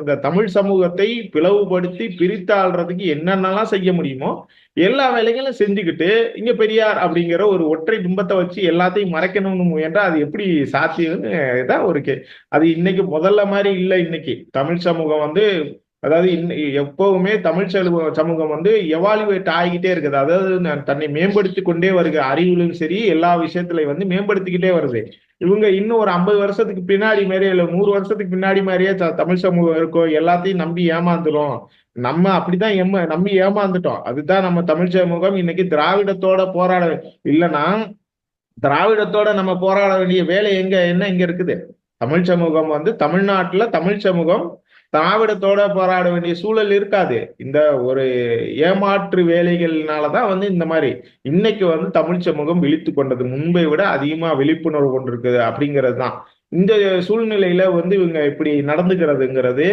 இந்த தமிழ் சமூகத்தை பிளவுபடுத்தி பிரித்தாள்றதுக்கு என்னென்னலாம் செய்ய முடியுமோ எல்லா வேலைகளும் செஞ்சுக்கிட்டு இங்க பெரியார் அப்படிங்கிற ஒரு ஒற்றை பிம்பத்தை வச்சு எல்லாத்தையும் மறைக்கணும்னு முயன்றா அது எப்படி சாத்தியம்னு தான் ஒரு கே அது இன்னைக்கு முதல்ல மாதிரி இல்லை இன்னைக்கு. தமிழ் சமூகம் வந்து அதாவது இன்ன- எப்பவுமே தமிழ் சமூகம் வந்து எவாலுவேட் ஆகிக்கிட்டே இருக்குது. அதாவது தன்னை மேம்படுத்தி கொண்டே வருகிற அறிவிலும் சரி எல்லா விஷயத்திலையும் வந்து மேம்படுத்திக்கிட்டே வருது. இவங்க இன்னும் ஒரு ஐம்பது வருஷத்துக்கு பின்னாடி மாதிரியே இல்லை நூறு வருஷத்துக்கு பின்னாடி மாதிரியே த- தமிழ் சமூகம் இருக்கும் எல்லாத்தையும் நம்பி ஏமாந்துடும் நம்ம அப்படிதான் ஏமா நம்பி ஏமாந்துட்டோம். அதுதான் நம்ம தமிழ் சமூகம் இன்னைக்கு திராவிடத்தோட போராட இல்லைன்னா திராவிடத்தோட நம்ம போராட வேண்டிய வேலை எங்க என்ன இங்க இருக்குது? தமிழ் சமூகம் வந்து தமிழ்நாட்டுல தமிழ் சமூகம் திராவிடத்தோட போராட வேண்டிய சூழல் இருக்காது. இந்த ஒரு ஏமாற்று வேலைகள்னாலதான் வந்து இந்த மாதிரி இன்னைக்கு வந்து தமிழ் சமூகம் விழித்து கொண்டது. முன்பை விட அதிகமா விழிப்புணர்வு கொண்டிருக்குது அப்படிங்கிறது தான் இந்த சூழ்நிலையில வந்து இவங்க இப்படி நடந்துக்கிறதுங்கிறது